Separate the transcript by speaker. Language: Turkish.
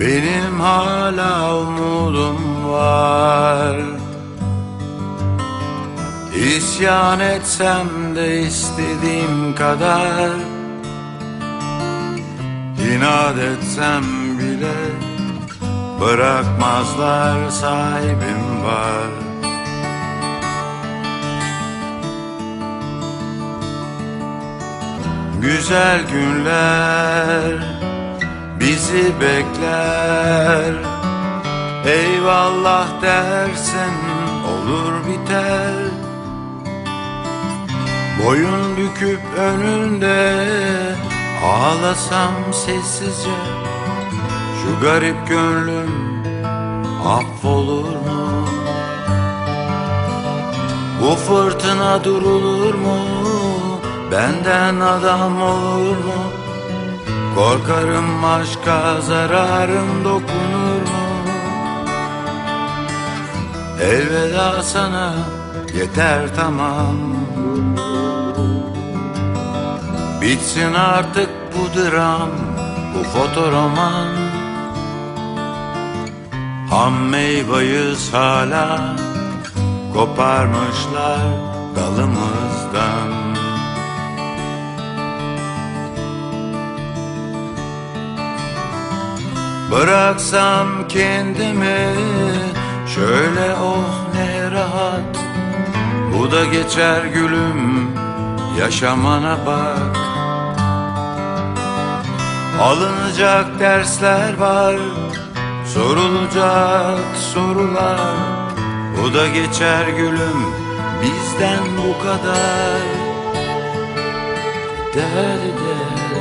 Speaker 1: Benim hala umudum var. İsyan etsem de istediğim kadar. İnat etsem bile Bırakmazlar sahibim var. Güzel günler bizi bekler Eyvallah dersen olur biter Boyun büküp önünde ağlasam sessizce Şu garip gönlüm affolur mu? Bu fırtına durulur mu? Benden adam olur mu? Korkarım aşka zararım dokunur mu? Elveda sana yeter tamam Bitsin artık bu dram, bu fotoroman Ham meyveyiz hala Koparmışlar dalımızdan Bıraksam kendimi Şöyle oh ne rahat. Bu da geçer gülüm Yaşamana bak. Alınacak dersler var Sorulacak sorular. Bu da geçer gülüm Bizden bu kadar. Derdi derdi